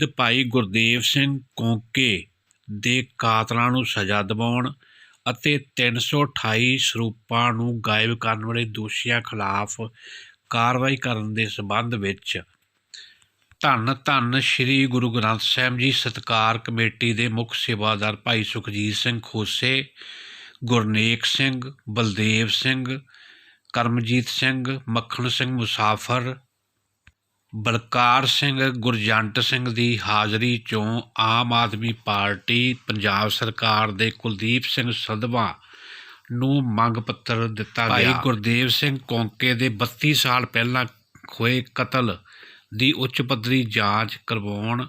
ਸ਼ਹੀਦ ਭਾਈ ਗੁਰਦੇਵ ਸਿੰਘ ਕੋਂਕੇ ਦੇ ਕਾਤਲਾਂ ਨੂੰ ਸਜ਼ਾ ਦਿਵਾਉਣ ਅਤੇ 328 ਸਰੂਪਾਂ ਨੂੰ ਗਾਇਬ ਕਰਨ ਵਾਲੇ ਦੋਸ਼ੀਆਂ ਖਿਲਾਫ ਕਾਰਵਾਈ ਕਰਨ ਦੇ ਸਬੰਧ ਵਿੱਚ ਧੰਨ ਧੰਨ ਸ੍ਰੀ ਗੁਰੂ ਗ੍ਰੰਥ ਸਾਹਿਬ ਜੀ ਸਤਕਾਰ ਕਮੇਟੀ ਦੇ ਮੁੱਖ ਸੇਵਾਦਾਰ ਭਾਈ ਸੁਖਜੀਤ ਸਿੰਘ ਖੋਸੇ, ਗੁਰਨੇਕ ਸਿੰਘ, ਬਲਦੇਵ ਸਿੰਘ, ਕਰਮਜੀਤ ਸਿੰਘ, ਮੱਖਣ ਸਿੰਘ ਮੁਸਾਫਰ ਬਲਕਾਰ ਸਿੰਘ ਗੁਰਜੰਟ ਸਿੰਘ ਦੀ ਹਾਜ਼ਰੀ ਚੋਂ ਆਮ ਆਦਮੀ ਪਾਰਟੀ ਪੰਜਾਬ ਸਰਕਾਰ ਦੇ ਕੁਲਦੀਪ ਸਿੰਘ ਸੰਧਵਾ ਨੂੰ ਮੰਗ ਪੱਤਰ ਦਿੱਤਾ ਗਿਆ। ਭਾਈ ਗੁਰਦੇਵ ਸਿੰਘ ਕੌਂਕੇ ਦੇ 32 ਸਾਲ ਪਹਿਲਾਂ ਹੋਏ ਕਤਲ ਦੀ ਉੱਚ ਪੱਧਰੀ ਜਾਂਚ ਕਰਵਾਉਣ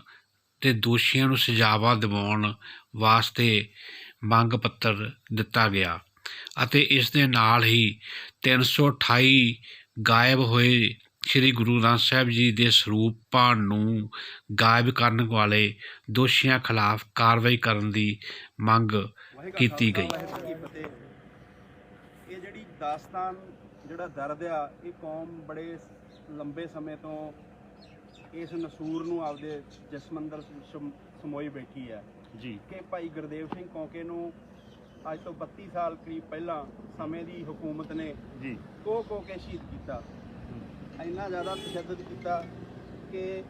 ਤੇ ਦੋਸ਼ੀਆਂ ਨੂੰ ਸਜ਼ਾਵਾਂ ਦਿਵਾਉਣ ਵਾਸਤੇ ਮੰਗ ਪੱਤਰ ਦਿੱਤਾ ਗਿਆ ਅਤੇ ਇਸ ਦੇ ਨਾਲ ਹੀ 328 ਗਾਇਬ ਹੋਏ ਸ੍ਰੀ ਗੁਰੂ ਗ੍ਰੰਥ ਸਾਹਿਬ ਜੀ ਦੇ ਸਰੂਪਾਂ ਨੂੰ ਗਾਇਬ ਕਰਨ ਵਾਲੇ ਦੋਸ਼ੀਆਂ ਖਿਲਾਫ ਕਾਰਵਾਈ ਕਰਨ ਦੀ ਮੰਗ ਕੀਤੀ ਗਈ। ਇਹ ਜਿਹੜੀ ਦਾਸਤਾਨ ਜਿਹੜਾ ਦਰਦ ਆ ਇਹ ਕੌਮ ਬੜੇ ਲੰਬੇ ਸਮੇਂ ਤੋਂ ਇਸ ਨਸੂਰ ਨੂੰ ਆਪਦੇ ਜਸਮੰਦਰ ਸਮ- ਸਮੋਈ ਬੈਠੀ ਹੈ। ਜੀ। ਕਿ ਭਾਈ ਗੁਰਦੇਵ ਸਿੰਘ ਕੌਂਕੇ ਨੂੰ ਅੱਜ ਤੋਂ 32 ਸਾਲ ਕਰੀਬ ਪਹਿਲਾਂ ਸਮੇਂ ਦੀ ਹਕੂਮਤ ਨੇ ਜੀ। ਕੋ ਕੋ ਕੇ ਸ਼ਹੀਦ ਕੀਤਾ। ਇੰਨਾ ਜ਼ਿਆਦਾ ਤਸ਼ੱਦਦ ਕੀਤਾ ਕਿ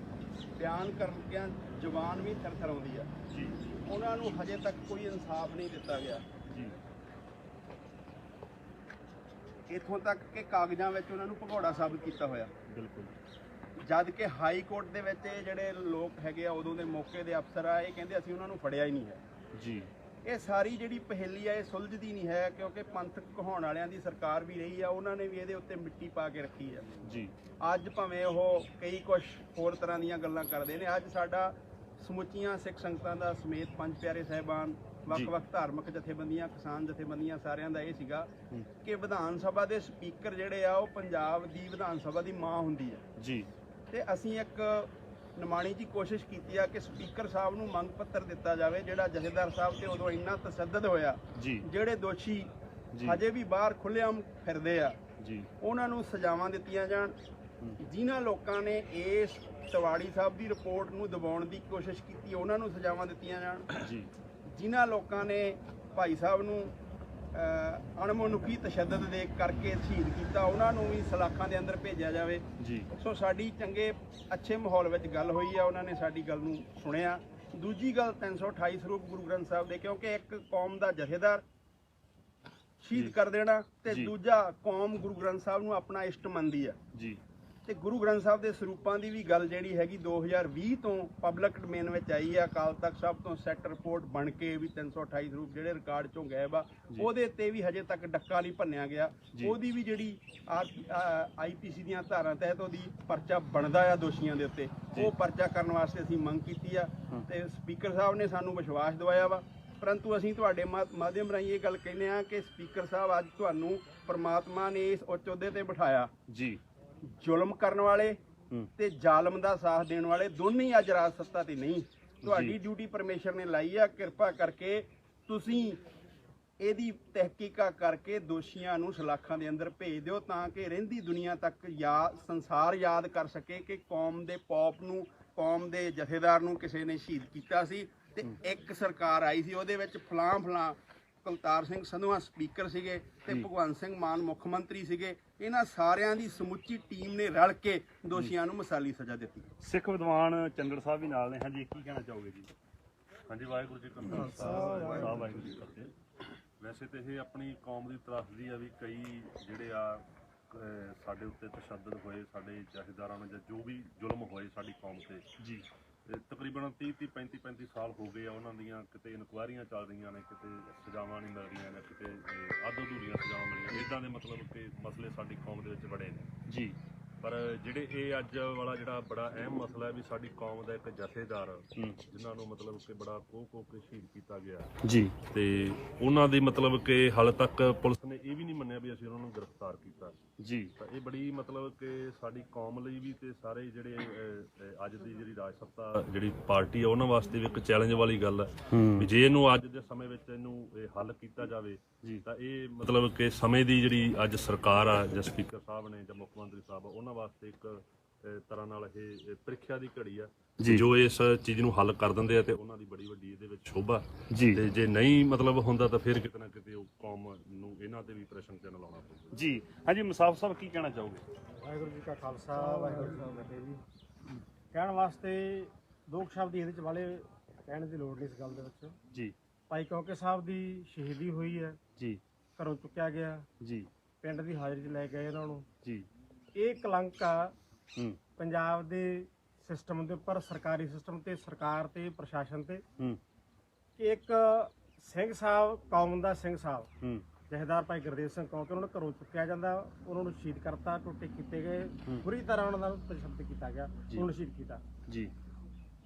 ਬਿਆਨ ਕਰਦਿਆਂ ਜ਼ੁਬਾਨ ਵੀ ਥਰ ਆ। ਜੀ। ਉਹਨਾਂ ਨੂੰ ਹਜੇ ਤੱਕ ਕੋਈ ਇਨਸਾਫ ਨਹੀਂ ਦਿੱਤਾ ਗਿਆ। ਜੀ। ਇੱਥੋਂ ਤੱਕ ਕਿ ਕਾਗਜ਼ਾਂ ਵਿੱਚ ਉਹਨਾਂ ਨੂੰ ਭਗੌੜਾ ਸਾਬਤ ਕੀਤਾ ਹੋਇਆ। ਬਿਲਕੁਲ। ਜਦ ਕਿ ਹਾਈ ਕੋਰਟ ਦੇ ਵਿੱਚ ਇਹ ਜਿਹੜੇ ਲੋਕ ਹੈਗੇ ਆ ਉਦੋਂ ਦੇ ਮੌਕੇ ਦੇ ਅਫਸਰ ਆ ਇਹ ਕਹਿੰਦੇ ਅਸੀਂ ਉਹਨਾਂ ਨੂੰ ਫੜਿਆ ਹੀ ਨਹੀਂ ਹੈ। ਜੀ। ਇਹ ਸਾਰੀ ਜਿਹੜੀ ਪਹੇਲੀ ਆ ਇਹ ਸੁਲਝਦੀ ਨਹੀਂ ਹੈ ਕਿਉਂਕਿ ਪੰਥਕ ਕਹਾਉਣ ਵਾਲਿਆਂ ਦੀ ਸਰਕਾਰ ਵੀ ਰਹੀ ਆ ਉਹਨਾਂ ਨੇ ਵੀ ਇਹਦੇ ਉੱਤੇ ਮਿੱਟੀ ਪਾ ਕੇ ਰੱਖੀ ਆ। ਜੀ। ਅੱਜ ਭਾਵੇਂ ਉਹ ਕਈ ਕੁਝ ਹੋਰ ਤਰ੍ਹਾਂ ਦੀਆਂ ਗੱਲਾਂ ਕਰਦੇ ਨੇ ਅੱਜ ਸਾਡਾ ਸਮੁੱਚੀਆਂ ਸਿੱਖ ਸੰਗਤਾਂ ਦਾ ਸਮੇਤ ਪੰਜ ਪਿਆਰੇ ਸਹਿਬਾਨ ਵੱਖ-ਵੱਖ ਧਾਰਮਿਕ ਜਥੇਬੰਦੀਆਂ ਕਿਸਾਨ ਜਥੇਬੰਦੀਆਂ ਸਾਰਿਆਂ ਦਾ ਇਹ ਸੀਗਾ। ਕਿ ਵਿਧਾਨ ਸਭਾ ਦੇ ਸਪੀਕਰ ਜਿਹੜੇ ਆ ਉਹ ਪੰਜਾਬ ਦੀ ਵਿਧਾਨ ਸਭਾ ਦੀ ਮਾਂ ਹੁੰਦੀ ਹੈ ਜੀ। ਤੇ ਅਸੀਂ ਇੱਕ ਨਿਮਾਣੀ ਜੀ ਕੋਸ਼ਿਸ਼ ਕੀਤੀ ਆ ਕਿ ਸਪੀਕਰ ਸਾਹਿਬ ਨੂੰ ਮੰਗ ਪੱਤਰ ਦਿੱਤਾ ਜਾਵੇ ਜਿਹੜਾ ਜਥੇਦਾਰ ਸਾਹਿਬ ਤੇ ਉਦੋਂ ਇੰਨਾ ਤਸੱਦਦ ਹੋਇਆ। ਜਿਹੜੇ ਦੋਸ਼ੀ ਹਜੇ ਵੀ ਬਾਹਰ ਖੁੱਲ੍ਹੇਆਮ ਫਿਰਦੇ ਆ ਜੀ। ਉਹਨਾਂ ਨੂੰ ਸਜ਼ਾਵਾਂ ਦਿੱਤੀਆਂ ਜਾਣ। ਜਿਨ੍ਹਾਂ ਲੋਕਾਂ ਨੇ ਇਸ ਤਵਾੜੀ ਸਾਹਿਬ ਦੀ ਰਿਪੋਰਟ ਨੂੰ ਦਬਾਉਣ ਦੀ ਕੋਸ਼ਿਸ਼ ਕੀਤੀ ਉਹਨਾਂ ਨੂੰ ਸਜ਼ਾਵਾਂ ਦਿੱਤੀਆਂ ਜਾਣ। ਜੀ। ਜਿਨ੍ਹਾਂ ਲੋਕਾਂ ਨੇ ਭਾਈ ਸਾਹਿਬ ਨੂੰ ਅਣਮਨੁੱਖੀ ਤਸ਼ੱਦਦ ਦੇ ਕਰਕੇ ਸ਼ਹੀਦ ਕੀਤਾ ਉਹਨਾਂ ਨੂੰ ਵੀ ਸਲਾਖਾਂ ਦੇ ਅੰਦਰ ਭੇਜਿਆ ਜਾਵੇ। ਜੀ। ਸੋ ਸਾਡੀ ਚੰਗੇ ਅੱਛੇ ਮਾਹੌਲ ਵਿੱਚ ਗੱਲ ਹੋਈ ਆ ਉਹਨਾਂ ਨੇ ਸਾਡੀ ਗੱਲ ਨੂੰ ਸੁਣਿਆ। ਦੂਜੀ ਗੱਲ 328 ਸਰੂਪ ਗੁਰੂ ਗ੍ਰੰਥ ਸਾਹਿਬ ਦੇ ਕਿਉਂਕਿ ਇੱਕ ਕੌਮ ਦਾ ਜਥੇਦਾਰ ਸ਼ਹੀਦ। ਕਰ ਦੇਣਾ ਤੇ। ਦੂਜਾ ਕੌਮ ਗੁਰੂ ਗ੍ਰੰਥ ਸਾਹਿਬ ਨੂੰ ਆਪਣਾ ਇਸ਼ਟ ਮੰਨਦੀ ਆ। ਜੀ। ਤੇ ਗੁਰੂ ਗ੍ਰੰਥ ਸਾਹਿਬ ਦੇ ਸਰੂਪਾਂ ਦੀ ਵੀ ਗੱਲ ਜਿਹੜੀ ਹੈਗੀ 2020 ਤੋਂ ਪਬਲਿਕ ਡੋਮੇਨ ਵਿੱਚ ਆਈ ਆ ਅਕਾਲ ਤਖਤ ਸਾਹਿਬ ਤੋਂ ਸੈਟ ਰਿਪੋਰਟ ਬਣ ਕੇ ਵੀ 328 ਸਰੂਪ ਜਿਹੜੇ ਰਿਕਾਰਡ ਚੋਂ ਗਾਇਬ ਆ। ਉਹਦੇ ਤੇ ਵੀ ਹਜੇ ਤੱਕ ਡੱਕਾ ਨਹੀਂ ਭੰਨਿਆ ਗਿਆ। ਉਹਦੀ ਵੀ ਜਿਹੜੀ ਆਈਪੀਸੀ ਦੀਆਂ ਧਾਰਾਂ ਤਹਿਤ ਉਹਦੀ ਪਰਚਾ ਬਣਦਾ ਆ ਦੋਸ਼ੀਆਂ ਦੇ ਉੱਤੇ। ਉਹ ਪਰਚਾ ਕਰਨ ਵਾਸਤੇ ਅਸੀਂ ਮੰਗ ਕੀਤੀ ਆ। ਤੇ ਸਪੀਕਰ ਸਾਹਿਬ ਨੇ ਸਾਨੂੰ ਵਿਸ਼ਵਾਸ ਦਿਵਾਇਆ ਵਾ ਪਰੰਤੂ ਅਸੀਂ ਤੁਹਾਡੇ ਮਾਧਿਅਮ ਰਾਹੀਂ ਇਹ ਗੱਲ ਕਹਿੰਦੇ ਆ ਕਿ ਸਪੀਕਰ ਸਾਹਿਬ ਅੱਜ ਤੁਹਾਨੂੰ ਪ੍ਰਮਾਤਮਾ ਨੇ ਇਸ ਉੱਚ ਅਹੁਦੇ ਤੇ ਬਿਠਾਇਆ ਜੀ ਜ਼ੁਲਮ ਕਰਨ ਵਾਲੇ ਤੇ ਜ਼ਾਲਮ ਦਾ ਸਾਥ ਦੇਣ ਵਾਲੇ ਦੋਨੇ ਹੀ ਅੱਜ ਰਾਜ ਸੱਤਾ ਤੇ ਨਹੀਂ। ਤੁਹਾਡੀ। ਡਿਊਟੀ ਪਰਮੇਸ਼ਰ ਨੇ ਲਾਈ ਆ ਕਿਰਪਾ ਕਰਕੇ ਤੁਸੀਂ ਇਹਦੀ ਤਹਿਕੀਕਾ ਕਰਕੇ ਦੋਸ਼ੀਆਂ ਨੂੰ ਸਲਾਖਾਂ ਦੇ ਅੰਦਰ ਭੇਜ ਦਿਓ ਤਾਂ ਕਿ ਰਹਿੰਦੀ ਦੁਨੀਆ ਤੱਕ ਯਾ ਸੰਸਾਰ ਯਾਦ ਕਰ ਸਕੇ ਕਿ ਕੌਮ ਦੇ ਪੌਪ ਨੂੰ ਕੌਮ ਦੇ ਜਥੇਦਾਰ ਨੂੰ ਕਿਸੇ ਨੇ ਸ਼ਹੀਦ ਕੀਤਾ ਸੀ ਤੇ ਇੱਕ ਸਰਕਾਰ ਆਈ ਸੀ ਉਹਦੇ ਵਿੱਚ ਫਲਾਂ ਫਲਾਂ ਕੁਲਤਾਰ ਸਿੰਘ ਸੰਧਵਾ ਸਪੀਕਰ ਸੀਗੇ ਤੇ। ਭਗਵੰਤ ਸਿੰਘ ਮਾਨ ਮੁੱਖ ਮੰਤਰੀ ਸੀਗੇ। ਇਹਨਾਂ ਸਾਰਿਆਂ ਦੀ ਸਮੁੱਚੀ ਟੀਮ ਨੇ ਰਲ ਕੇ ਦੋਸ਼ੀਆਂ ਨੂੰ ਮਿਸਾਲੀ ਸਜ਼ਾ ਦਿੱਤੀ। ਸਿੱਖ ਵਿਦਵਾਨ ਚੰਦਰ ਸਾਹਿਬ ਵੀ ਨਾਲ ਨੇ। ਹਾਂਜੀ ਕੀ ਕਹਿਣਾ ਚਾਹੋਗੇ ਜੀ? ਹਾਂਜੀ ਵਾਹਿਗੁਰੂ ਜੀ ਕਾ ਖਾਲਸਾ। ਵਾਹਿਗੁਰੂ ਜੀ ਕੀ ਫਤਿਹ। ਵੈਸੇ ਤੇ ਇਹ ਆਪਣੀ ਕੌਮ ਦੀ ਤਰਾਸਦੀ ਆ ਵੀ ਕਈ ਜਿਹੜੇ ਆ ਸਾਡੇ ਉੱਤੇ ਤਸ਼ੱਦਦ ਹੋਏ ਸਾਡੇ ਜਥੇਦਾਰਾਂ ਨਾਲ ਜਾਂ ਜੋ ਵੀ ਜ਼ੁਲਮ ਹੋਏ ਸਾਡੀ ਕੌਮ ਤੇ। ਜੀ। ਤੇ ਤਕਰੀਬਨ 30 30 35 35 ਸਾਲ ਹੋ ਗਏ ਆ ਉਹਨਾਂ ਦੀਆਂ ਕਿਤੇ ਇਨਕੁਆਇਰੀਆਂ ਚੱਲ ਰਹੀਆਂ ਨੇ, ਕਿਤੇ ਸਜ਼ਾਵਾਂ ਨਹੀਂ ਮਿਲ ਰਹੀਆਂ ਨੇ, ਕਿਤੇ ਅੱਧ ਅਧੂਰੀਆਂ ਸਜ਼ਾਵਾਂ ਮਿਲੀਆਂ ਇਦਾਂ ਦੇ ਮਤਲਬ ਕਿ ਮਸਲੇ ਸਾਡੀ ਕੌਮ ਦੇ ਵਿੱਚ ਬੜੇ ਨੇ। ਜੀ। ਪਰ ਜਿਹੜੇ ਇਹ ਅੱਜ ਵਾਲਾ ਜਿਹੜਾ ਬੜਾ ਅਹਿਮ ਮਸਲਾ ਹੈ ਵੀ ਸਾਡੀ ਕੌਮ ਦਾ ਇੱਕ ਜਥੇਦਾਰ ਜਿਨ੍ਹਾਂ ਨੂੰ ਮਤਲਬ ਕਿ ਬੜਾ ਕੋਹ ਕੋਹ ਕੇ ਸ਼ਹੀਦ ਕੀਤਾ ਗਿਆ। ਜੀ। ਤੇ ਉਹਨਾਂ ਦੀ ਮਤਲਬ ਕਿ ਹਾਲੇ ਤੱਕ ਪੁਲਿਸ ਨੇ ਇਹ ਵੀ ਨਹੀਂ ਮੰਨਿਆ ਵੀ ਅਸੀਂ ਉਹਨਾਂ ਨੂੰ ਗ੍ਰਿਫਤਾਰ ਕੀਤਾ। ਜੀ। ਤਾਂ ਇਹ ਬੜੀ ਮਤਲਬ ਕਿ ਸਾਡੀ ਕੌਮ ਲਈ ਵੀ ਤੇ ਸਾਰੇ ਜਿਹੜੇ ਅੱਜ ਦੀ ਜਿਹੜੀ ਰਾਜ ਸੱਤਾ ਜਿਹੜੀ ਪਾਰਟੀ ਆ ਉਹਨਾਂ ਵਾਸਤੇ ਵੀ ਇੱਕ ਚੈਲੰਜ ਵਾਲੀ ਗੱਲ ਹੈ। ਵੀ ਜੇ ਇਹਨੂੰ ਅੱਜ ਦੇ ਸਮੇਂ ਵਿੱਚ ਇਹਨੂੰ ਇਹ ਹੱਲ ਕੀਤਾ ਜਾਵੇ ਤਾਂ ਇਹ ਮਤਲਬ ਕਿ ਸਮੇਂ ਦੀ ਜਿਹੜੀ ਅੱਜ ਸਰਕਾਰ ਆ ਜਾਂ ਸਪੀਕਰ ਸਾਹਿਬ ਨੇ ਜਾਂ ਮੁੱਖ ਮੰਤਰੀ ਸਾਹਿਬ ਆ, ਉਹਨਾਂ ਵਾਸਤੇ ਇੱਕ ਤਰ੍ਹਾਂ ਨਾਲ ਇਹ ਪ੍ਰੀਖਿਆ ਦੀ ਘੜੀ ਆ। ਜੀ। ਇਸ ਚੀਜ਼ ਨੂੰ ਹੱਲ ਕਰ ਦਿੰਦੇ ਆ ਤੇ ਉਹਨਾਂ ਦੀ ਬੜੀ ਵੱਡੀ ਇਹਦੇ ਵਿੱਚ ਸ਼ੋਭਾ। ਜੀ। ਤੇ ਜੇ ਨਹੀਂ ਮਤਲਬ ਹੁੰਦਾ ਤਾਂ ਫਿਰ ਕਿਤੇ ਨਾ ਕਿਤੇ ਉਹ ਕੌਮ ਨੂੰ ਇਹਨਾਂ ਤੇ ਵੀ ਪ੍ਰਸ਼ਨ ਚਿੰਨ੍ਹ ਲਾਉਣਾ ਪਊਗਾ। ਜੀ। ਹਾਂਜੀ ਮੁਸਾਫਰ ਸਾਹਿਬ ਕੀ ਕਹਿਣਾ ਚਾਹੋਗੇ? ਵਾਹਿਗੁਰੂ ਜੀ ਕਾ ਖਾਲਸਾ ਵਾਹਿਗੁਰੂ ਜੀ ਕੀ ਫਤਿਹ ਜੀ। ਕਹਿਣ ਵਾਸਤੇ ਦੋ ਸ਼ਬਦ ਇਹਦੇ ਚ ਵਾਲੇ ਕਹਿਣ ਦੀ ਲੋੜ ਨਹੀਂ ਇਸ ਗੱਲ ਦੇ ਵਿੱਚ। ਜੀ। ਭਾਈ ਕੌਕੇ ਸਾਹਿਬ ਦੀ ਸ਼ਹੀਦੀ ਹੋਈ ਹੈ। ਜੀ। ਘਰੋਂ ਚੁੱਕਿਆ ਗਿਆ। ਜੀ। ਪਿੰਡ ਦੀ ਹਾਜ਼ਰੀ 'ਚ ਲੈ ਗਏ ਇਹਨਾਂ ਨੂੰ। ਜੀ। ਇਹ ਕਲੰਕ ਆ ਹੂੰ। ਪੰਜਾਬ ਦੇ ਸਿਸਟਮ ਦੇ ਉੱਪਰ ਸਰਕਾਰੀ ਸਿਸਟਮ ਤੇ ਸਰਕਾਰ ਤੇ ਪ੍ਰਸ਼ਾਸਨ ਤੇ ਹੂੰ। ਕਿ ਇੱਕ ਸਿੰਘ ਸਾਹਿਬ ਕੌਮ ਦਾ ਸਿੰਘ ਸਾਹਿਬ ਹੂੰ। ਜਹੇਦਾਰ ਭਾਈ ਗੁਰਦੇਵ ਸਿੰਘ ਕੌਂਕੇ ਉਹਨਾਂ ਨੂੰ ਘਰੋਂ ਚੁੱਕਿਆ ਜਾਂਦਾ ਉਹਨਾਂ ਨੂੰ ਸ਼ਹੀਦ ਕਰਤਾ ਟੋਟੇ ਕੀਤੇ ਗਏ ਬੁਰੀ ਤਰ੍ਹਾਂ ਉਹਨਾਂ ਨਾਲ ਤਸ਼ੱਦਦ ਕੀਤਾ ਗਿਆ ਉਹਨਾਂ ਨੂੰ ਸ਼ਹੀਦ ਕੀਤਾ। ਜੀ।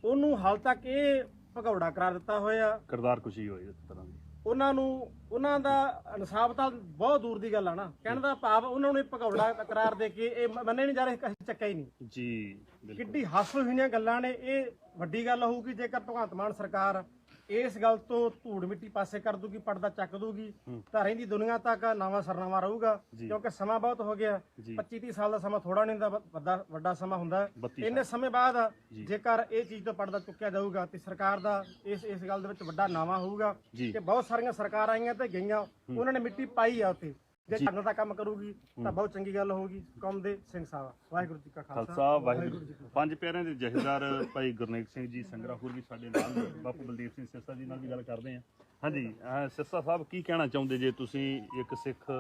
ਉਹਨੂੰ ਹਾਲ ਤੱਕ ਇਹ ਭਗੌੜਾ ਕਰਾਰ ਦਿੱਤਾ ਹੋਇਆ। ਕਿਰਦਾਰ ਕੁਸ਼ੀ ਹੋਈ ਇਸ ਤਰ੍ਹਾਂ ਦੀ। ਉਹਨਾਂ ਨੂੰ ਉਹਨਾਂ ਦਾ ਇਨਸਾਫ ਤਾਂ ਬਹੁਤ ਦੂਰ ਦੀ ਗੱਲ ਆ ਨਾ। ਕਹਿਣ ਦਾ ਭਾਵ ਉਹਨਾਂ ਨੂੰ ਇਹ ਭਗੌੜਾ ਕਰਾਰ ਦੇ ਕੇ ਇਹ ਮੰਨੇ ਨਹੀਂ ਜਾ ਰਹੇ ਅਸੀਂ ਚੱਕਿਆ ਹੀ ਨਹੀਂ। ਜੀ ਕਿੱਡੀ ਹਾਸਲ ਹੋਈਆਂ ਗੱਲਾਂ ਨੇ ਇਹ ਵੱਡੀ ਗੱਲ ਹੋਊਗੀ ਜੇਕਰ ਭਗਵੰਤ ਮਾਨ ਸਰਕਾਰ ਇਸ ਗੱਲ ਤੋਂ ਧੂੜ ਮਿੱਟੀ ਪਾਸੇ ਕਰ ਦੂਗੀ ਪਰਦਾ ਚੱਕ ਦੂਗੀ ਤਾਂ ਰਹਿੰਦੀ ਦੁਨੀਆ ਤੱਕ ਨਵਾਂ ਸਰਨਾਮਾ ਰਹੂਗਾ। ਕਿਉਂਕਿ ਸਮਾਂ ਬਹੁਤ ਹੋ ਗਿਆ ਜੀ। 25 30 ਸਾਲ ਦਾ ਸਮਾਂ ਥੋੜਾ ਨਹੀਂ ਹੁੰਦਾ ਵੱਡਾ ਵੱਡਾ ਸਮਾਂ ਹੁੰਦਾ ਹੈ। 32 ਇੰਨੇ ਸਮੇਂ ਬਾਅਦ। ਜੇਕਰ ਇਹ ਚੀਜ਼ ਤੋਂ ਪਰਦਾ ਚੁੱਕਿਆ ਜਾਊਗਾ ਤੇ ਸਰਕਾਰ ਦਾ ਇਸ ਇਸ ਗੱਲ ਦੇ ਵਿੱਚ ਵੱਡਾ ਨਾਵਾ ਹੋਊਗਾ। ਕਿ ਬਹੁਤ ਸਾਰੀਆਂ ਸਰਕਾਰਾਂ ਆਈਆਂ ਤੇ ਗਈਆਂ ਉਹਨਾਂ ਨੇ ਮਿੱਟੀ ਪਾਈ ਆ ਉੱਥੇ ਜੇ ਢੰਗ ਦਾ ਕੰਮ ਕਰੂਗੀ ਤਾਂ ਬਹੁਤ ਚੰਗੀ ਗੱਲ ਹੋਊਗੀ। ਕੌਮ ਦੇ ਸਿੰਘ ਸਾਹਿਬ ਵਾਹਿਗੁਰੂ ਜੀ ਕਾ ਖਾਲਸਾ। ਵਾਹਿਗੁਰੂ ਪੰਜ ਪਿਆਰਿਆਂ ਦੇ ਜਥੇਦਾਰ ਭਾਈ ਗੁਰਨੇਕ ਸਿੰਘ ਜੀ ਸੰਗਰਾਪੁਰ ਵੀ ਸਾਡੇ ਨਾਲ ਨੇ। ਬਾਪੂ ਬਲਦੇਵ ਸਿੰਘ ਸਿਰਸਾ ਜੀ ਨਾਲ ਵੀ ਗੱਲ ਕਰਦੇ ਹਾਂ। ਹਾਂਜੀ ਅਹ ਸਿਰਸਾ ਸਾਹਿਬ ਕੀ ਕਹਿਣਾ ਚਾਹੁੰਦੇ ਜੇ ਤੁਸੀਂ ਇੱਕ ਸਿੱਖ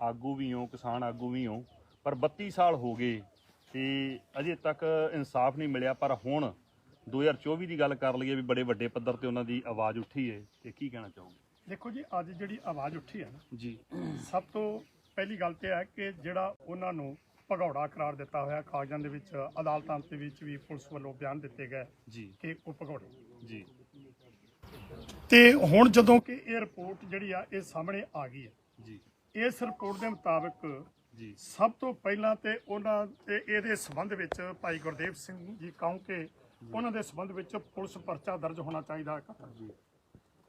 ਆਗੂ ਵੀ ਹੋ ਕਿਸਾਨ ਆਗੂ ਵੀ ਹੋ ਪਰ 32 ਸਾਲ ਹੋ ਗਏ ਤੇ ਅਜੇ ਤੱਕ ਇਨਸਾਫ ਨਹੀਂ ਮਿਲਿਆ ਪਰ ਹੁਣ 2024 ਦੀ ਗੱਲ ਕਰ ਲਈਏ ਵੀ ਬੜੇ ਵੱਡੇ ਪੱਧਰ ਤੇ ਉਹਨਾਂ ਦੀ ਆਵਾਜ਼ ਉੱਠੀ ਹੈ ਤੇ ਕੀ ਕਹਿਣਾ ਚਾਹੋਗੇ? ਦੇਖੋ ਜੀ ਅੱਜ ਜਿਹੜੀ ਆਵਾਜ਼ ਉੱਠੀ ਹੈ ਨਾ ਜੀ। ਸਭ ਤੋਂ ਪਹਿਲੀ ਗੱਲ ਤੇ ਹੈ ਕਿ ਜਿਹੜਾ ਉਹਨਾਂ ਨੂੰ ਭਗੌੜਾ ਕਰਾਰ ਦਿੱਤਾ ਹੋਇਆ ਕਾਗਜ਼ਾਂ ਦੇ ਵਿੱਚ ਅਦਾਲਤਾਂ ਦੇ ਵਿੱਚ ਵੀ ਪੁਲਿਸ ਵੱਲੋਂ ਬਿਆਨ ਦਿੱਤੇ ਗਏ ਜੀ। ਕਿ ਉਹ ਭਗੌੜੇ ਜੀ। ਤੇ ਹੁਣ ਜਦੋਂ ਕਿ ਇਹ ਰਿਪੋਰਟ ਜਿਹੜੀ ਆ ਇਹ ਸਾਹਮਣੇ ਆ ਗਈ ਹੈ। ਜੀ। ਇਸ ਰਿਪੋਰਟ ਦੇ ਮੁਤਾਬਕ ਜੀ। ਸਭ ਤੋਂ ਪਹਿਲਾਂ ਤੇ ਉਹਨਾਂ ਤੇ ਇਹਦੇ ਸੰਬੰਧ ਵਿੱਚ ਭਾਈ ਗੁਰਦੇਵ ਸਿੰਘ ਜੀ ਕਹੋਂਕੇ ਉਹਨਾਂ ਦੇ ਸੰਬੰਧ ਵਿੱਚ ਪੁਲਿਸ ਪਰਚਾ ਦਰਜ ਹੋਣਾ ਚਾਹੀਦਾ ਹੈ। ਜੀ।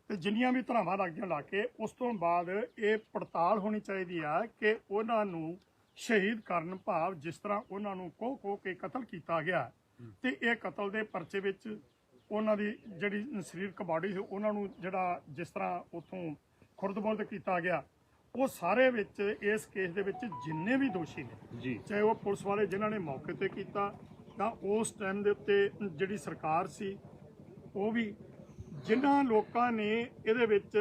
ਤੇ ਜਿੰਨੀਆਂ ਵੀ ਧਰਾਵਾਂ ਲੱਗੀਆਂ ਲਾ ਕੇ ਉਸ ਤੋਂ ਬਾਅਦ ਇਹ ਪੜਤਾਲ ਹੋਣੀ ਚਾਹੀਦੀ ਆ ਕਿ ਉਹਨਾਂ ਨੂੰ ਸ਼ਹੀਦ ਕਰਨ ਭਾਵ ਜਿਸ ਤਰ੍ਹਾਂ ਉਹਨਾਂ ਨੂੰ ਕੋਹ ਕੋਹ ਕੇ ਕਤਲ ਕੀਤਾ ਗਿਆ। ਤੇ ਇਹ ਕਤਲ ਦੇ ਪਰਚੇ ਵਿੱਚ ਉਹਨਾਂ ਦੀ ਜਿਹੜੀ ਸਰੀਰਕ ਬਾਡੀ ਸੀ ਉਹਨਾਂ ਨੂੰ ਜਿਹੜਾ ਜਿਸ ਤਰ੍ਹਾਂ ਉਥੋਂ ਖੁਰਦਬੁਰਦ ਕੀਤਾ ਗਿਆ ਉਹ ਸਾਰੇ ਵਿੱਚ ਇਸ ਕੇਸ ਦੇ ਵਿੱਚ ਜਿੰਨੇ ਵੀ ਦੋਸ਼ੀ ਨੇ ਚਾਹੇ ਉਹ ਪੁਲਿਸ ਵਾਲੇ ਜਿਨ੍ਹਾਂ ਨੇ ਮੌਕੇ ਤੇ ਕੀਤਾ ਤਾਂ ਉਸ ਟਾਈਮ ਦੇ ਉੱਤੇ ਜਿਹੜੀ ਸਰਕਾਰ ਸੀ ਉਹ ਵੀ ਜਿਨ੍ਹਾਂ ਲੋਕਾਂ ਨੇ ਇਹਦੇ ਵਿੱਚ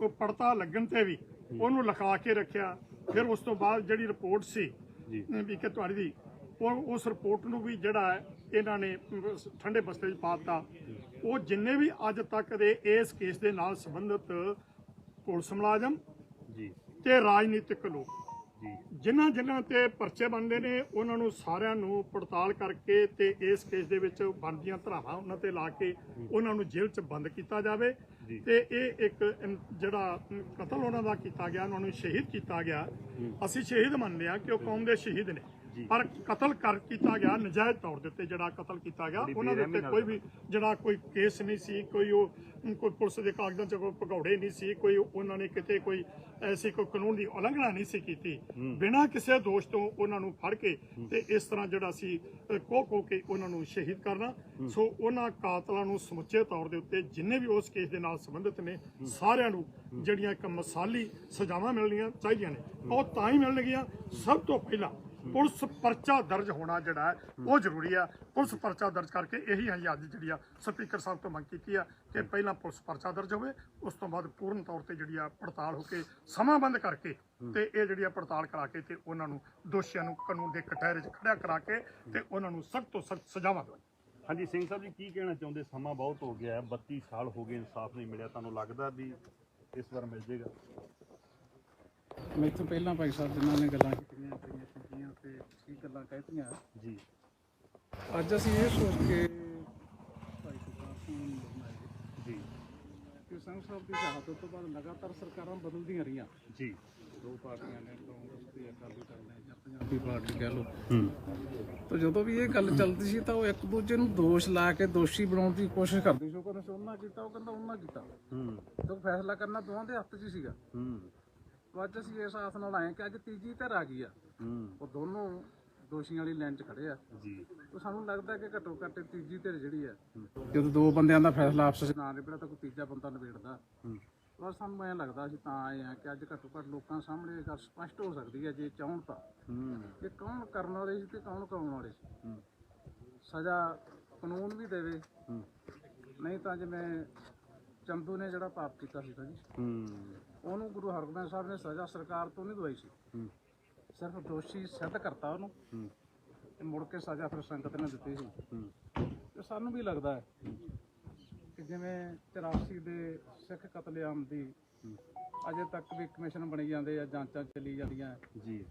ਉਹ ਪੜਤਾ ਲੱਗਣ ਤੇ ਵੀ ਉਹਨੂੰ ਲਿਖਾ ਕੇ ਰੱਖਿਆ ਫਿਰ ਉਸ ਤੋਂ ਬਾਅਦ ਜਿਹੜੀ ਰਿਪੋਰਟ ਸੀ ਜੀ। ਵੀ ਕਿ ਤੁਹਾਡੀ ਦੀ ਉਹ ਉਸ ਰਿਪੋਰਟ ਨੂੰ ਵੀ ਜਿਹੜਾ ਇਹਨਾਂ ਨੇ ਠੰਡੇ ਬਸਤੇ 'ਚ ਪਾ ਦਿੱਤਾ। ਉਹ ਜਿੰਨੇ ਵੀ ਅੱਜ ਤੱਕ ਦੇ ਇਸ ਕੇਸ ਦੇ ਨਾਲ ਸੰਬੰਧਿਤ ਪੁਲਿਸ ਮੁਲਾਜ਼ਮ ਜੀ। ਤੇ ਰਾਜਨੀਤਿਕ ਲੋਕ। ਜਿਨ੍ਹਾਂ ਜਿਨ੍ਹਾਂ ਤੇ ਪਰਚੇ ਬਣਦੇ ਨੇ ਉਹਨਾਂ ਨੂੰ ਸਾਰਿਆਂ ਨੂੰ ਪੜਤਾਲ ਕਰਕੇ ਤੇ ਇਸ ਕੇਸ ਦੇ ਵਿੱਚ ਬਣਦੀਆਂ ਧਰਾਵਾਂ ਉਹਨਾਂ ਤੇ ਲਾ ਕੇ ਉਹਨਾਂ ਨੂੰ ਜੇਲ੍ਹ 'ਚ ਬੰਦ ਕੀਤਾ ਜਾਵੇ। ਤੇ ਇਹ ਇੱਕ ਜਿਹੜਾ ਕਤਲ ਉਹਨਾਂ ਦਾ ਕੀਤਾ ਗਿਆ ਉਹਨਾਂ ਨੂੰ ਸ਼ਹੀਦ ਕੀਤਾ ਗਿਆ। ਅਸੀਂ ਸ਼ਹੀਦ ਮੰਨਦੇ ਆ ਕਿ ਉਹ ਕੌਮ ਦੇ ਸ਼ਹੀਦ ਨੇ। ਪਰ ਕਤਲ ਕਰ ਕੀਤਾ ਗਿਆ ਨਜਾਇਜ਼ ਤੌਰ ਦੇ ਉੱਤੇ ਜਿਹੜਾ ਕਤਲ ਕੀਤਾ ਗਿਆ ਉਹਨਾਂ ਦੇ ਉੱਤੇ ਕੋਈ ਵੀ ਜਿਹੜਾ ਕੋਈ ਕੇਸ ਨਹੀਂ ਸੀ ਕੋਈ ਉਹ ਕੋਈ ਪੁਲਿਸ ਦੇ ਕਾਗਜ਼ਾਂ 'ਚ ਕੋਈ ਭਗੌੜੇ ਨਹੀਂ ਸੀ ਕੋਈ ਉਹਨਾਂ ਨੇ ਕਿਤੇ ਕੋਈ ਐਸੀ ਕੋਈ ਕਾਨੂੰਨ ਦੀ ਉਲੰਘਣਾ ਨਹੀਂ ਸੀ ਕੀਤੀ। ਬਿਨਾਂ ਕਿਸੇ ਦੋਸ਼ ਤੋਂ ਉਹਨਾਂ ਨੂੰ ਫੜ ਕੇ ਤੇ ਇਸ ਤਰ੍ਹਾਂ ਜਿਹੜਾ ਸੀ ਕੋਹ ਕੋਹ ਕੇ ਉਹਨਾਂ ਨੂੰ ਸ਼ਹੀਦ ਕਰਨਾ। ਸੋ ਉਹਨਾਂ ਕਾਤਲਾਂ ਨੂੰ ਸਮੁੱਚੇ ਤੌਰ ਦੇ ਉੱਤੇ ਜਿੰਨੇ ਵੀ ਉਸ ਕੇਸ ਦੇ ਨਾਲ ਸੰਬੰਧਿਤ ਨੇ ਸਾਰਿਆਂ ਨੂੰ ਜਿਹੜੀਆਂ ਇੱਕ ਮਿਸਾਲੀ ਸਜ਼ਾਵਾਂ ਮਿਲਣੀਆਂ ਚਾਹੀਦੀਆਂ ਨੇ ਉਹ ਤਾਂ ਹੀ ਮਿਲਣਗੀਆਂ। ਸਭ ਤੋਂ ਪਹਿਲਾਂ ਪੁਲਿਸ ਪਰਚਾ ਦਰਜ ਹੋਣਾ ਜਿਹੜਾ ਹੈ, ਉਹ ਜ਼ਰੂਰੀ ਆ। ਪੁਲਿਸ ਪਰਚਾ ਦਰਜ ਕਰਕੇ ਇਹੀ ਅਸੀਂ ਜਿਹੜੀ ਆ, ਸਪੀਕਰ ਸਾਹਿਬ ਤੋਂ ਮੰਗ ਕੀਤੀ ਆ ਕਿ ਪਹਿਲਾਂ ਪੁਲਿਸ ਪਰਚਾ ਦਰਜ ਹੋਵੇ, ਉਸ ਤੋਂ ਬਾਅਦ ਪੂਰਨ ਤੌਰ ਤੇ ਜਿਹੜੀ ਆ ਪੜਤਾਲ ਹੋ ਕੇ ਸਮਾਂਬੰਦ ਕਰਕੇ ਤੇ ਇਹ ਜਿਹੜੀ ਆ ਪੜਤਾਲ ਕਰਾ ਕੇ ਤੇ ਉਹਨਾਂ ਨੂੰ ਦੋਸ਼ੀਆਂ ਨੂੰ ਕਾਨੂੰਨ ਦੇ ਕਟਹਿਰੇ 'ਚ ਖੜਿਆ ਕਰਾ ਕੇ ਤੇ ਉਹਨਾਂ ਨੂੰ ਸਖਤ ਤੋਂ ਸਖਤ ਸਜ਼ਾਵਾਂ ਦਿਵਾਈ ਹਾਂਜੀ, ਸਿੰਘ ਸਾਹਿਬ ਜੀ, ਕੀ ਕਹਿਣਾ ਚਾਹੁੰਦੇ? ਸਮਾਂ ਬਹੁਤ ਹੋ ਗਿਆ ਹੈ 32 ਸਾਲ ਹੋ ਗਏ, ਇਨਸਾਫ ਨਹੀਂ ਮਿਲਿਆ। ਤੁਹਾਨੂੰ ਲੱਗਦਾ ਵੀ ਇਸ ਵਾਰ ਮਿਲ ਜੇਗਾ? ਤੋਂ ਪਹਿਲਾਂ ਭਾਈ ਸਾਹਿਬ ਜਿਨ੍ਹਾਂ ਨੇ ਗੱਲਾਂ ਕੀਤੀਆਂ ਕਈਆਂ ਚੰਗੀਆਂ ਤੇ ਠੀਕ ਗੱਲਾਂ ਕਹਿਤੀਆਂ ਜੀ। ਅੱਜ ਅਸੀਂ ਇਹ ਸੋਚ ਕੇ ਭਾਈ ਸਿੰਘ ਨੂੰ ਬਣਾਏ ਜੀ। ਕਿ ਸੰਘ ਸਾਹਿਬ ਦੀ ਸ਼ਹਾਦਤ ਤੋਂ ਬਾਅਦ ਲਗਾਤਾਰ ਸਰਕਾਰਾਂ ਬਦਲਦੀਆਂ ਰਹੀਆਂ। ਜੀ। ਦੋ ਪਾਰਟੀਆਂ ਨੇ ਕਾਂਗਰਸ ਤੇ ਅਕਾਲੀ ਦਲ ਨੇ ਜਾਂ ਪੰਜਾਬੀ ਪਾਰਟੀ ਕਹਿ ਲਓ। ਹੂੰ। ਤਾਂ ਜਦੋਂ ਵੀ ਇਹ ਗੱਲ ਚੱਲਦੀ ਸੀ ਤਾਂ ਉਹ ਇੱਕ ਦੂਜੇ ਨੂੰ ਦੋਸ਼ ਲਾ ਕੇ ਦੋਸ਼ੀ ਬਣਾਉਣ ਦੀ ਕੋਸ਼ਿਸ਼ ਕਰਦੇ ਸੀ। ਉਹ ਕਹਿੰਦੇ ਉਹਨਾਂ ਕੀਤਾ ਉਹ ਕਹਿੰਦਾ ਉਹਨਾਂ ਕੀਤਾ। ਹੂੰ। ਤਾਂ ਫੈਸਲਾ ਕਰਨਾ ਦੋਵਾਂ ਦੇ ਹੱਥ 'ਚ ਹੀ ਸੀਗਾ। ਹੂੰ। ਅੱਜ ਅਸੀਂ ਇਸ ਆਸ ਨਾਲ ਆਏ ਕਿ ਅੱਜ ਤੀਜੀ ਧਿਰ ਆ ਗਈ ਆ। ਉਹ ਦੋਨੋਂ ਦੋਸ਼ੀਆਂ ਵਾਲੀ ਲਾਈਨ 'ਚ ਖੜੇ ਆ। ਜੀ। ਤਾਂ ਸਾਨੂੰ ਲੱਗਦਾ ਕਿ ਘੱਟੋ ਘੱਟ ਤੀਜੀ ਧਿਰ ਜਿਹੜੀ ਆ ਜਦੋਂ ਦੋ ਬੰਦਿਆਂ ਦਾ ਫੈਸਲਾ ਆਪਸ ਵਿੱਚ ਨਾ ਨਿਬੜਿਆ ਤਾਂ ਕੋਈ ਤੀਜਾ ਬੰਦਾ ਨਿਬੇੜਦਾ। ਪਰ ਸਾਨੂੰ ਐਂ ਲੱਗਦਾ ਅਸੀਂ ਤਾਂ ਆਏ ਆ ਕਿ ਅੱਜ ਘੱਟੋ ਘੱਟ ਲੋਕਾਂ ਸਾਹਮਣੇ ਇਹ ਗੱਲ ਸਪਸ਼ਟ ਹੋ ਸਕਦੀ ਹੈ ਜੇ ਚਾਹਣ ਤਾਂ। ਕਿ ਕੌਣ ਕਰਨ ਵਾਲੇ ਸੀ ਤੇ ਕੌਣ ਕਰਾਉਣ ਵਾਲੇ ਸੀ। ਸਜ਼ਾ ਕਾਨੂੰਨ ਵੀ ਦੇਵੇ। ਨਹੀਂ ਤਾਂ ਜਿਵੇਂ ਚੰਦੂ ਨੇ ਜਿਹੜਾ ਪਾਪ ਕੀਤਾ ਸੀ ਜੀ। ਹੂੰ। ਉਹਨੂੰ ਗੁਰੂ ਹਰਗੋਬਿੰਦ ਸਾਹਿਬ ਨੇ ਸਜ਼ਾ ਸਰਕਾਰ ਤੋਂ ਨਹੀਂ ਦਵਾਈ ਸੀ। ਸਿਰਫ ਦੋਸ਼ੀ ਸਿੱਧ ਕਰਤਾ ਉਹਨੂੰ। ਤੇ ਮੁੜ ਕੇ ਸਜ਼ਾ ਫਿਰ ਸੰਗਤ ਨੇ ਦਿੱਤੀ ਸੀ। ਤੇ ਸਾਨੂੰ ਵੀ ਲੱਗਦਾ ਹੈ ਕਿ ਜਿਵੇਂ 84 ਦੇ ਸਿੱਖ ਕਤਲੇਆਮ ਦੀ ਅਜੇ ਤੱਕ ਵੀ ਕਮਿਸ਼ਨ ਬਣੀ ਜਾਂਦੇ ਆ ਜਾਂਚਾਂ ਚੱਲੀ ਜਾਂਦੀਆਂ। ਜੀ।